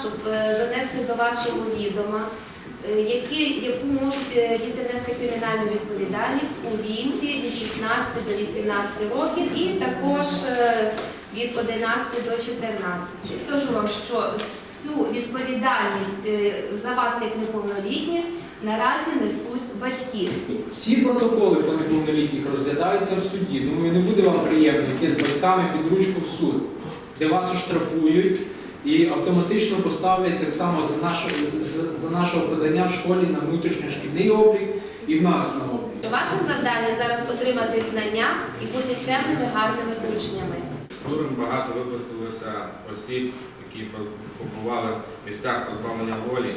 щоб е, донести до вашого відома, е, які, яку можуть е, діти нести кримінальну відповідальність у віці від 16 до 18 років і також е, від 11 до 14. Скажу вам, що всю відповідальність е, за вас як неповнолітніх наразі несуть батьки. Всі протоколи по неповнолітніх розглядаються в суді. Думаю, не буде вам приємно йти з батьками під ручку в суд, де вас оштрафують і автоматично поставлять так само за нашого, за- нашого подання в школі на внутрішньошкільний облік і в нас на облік. Ваше завдання зараз отримати знання і бути чемними, гарними учнями. Туром багато випустилося осіб, які побували в місцях позбавлення волі.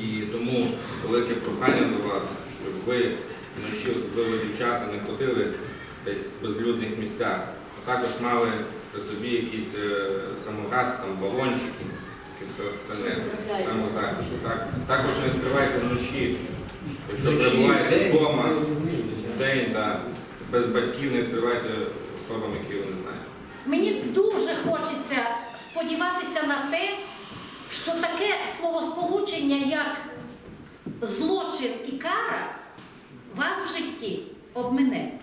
І тому велике прохання до вас, щоб ви вночі, особливо дівчата, не ходили десь в безлюдних місцях, а також мали при собі якісь е, самокат, там балончики, якісь так, так. Також не відкривайте вночі, якщо перебуваєте вдома, в день, да, без батьків не відкривайте особам, які ви не знаєте. Мені дуже хочеться сподіватися на те, що таке словосполучення, як злочин і кара, вас в житті обмине.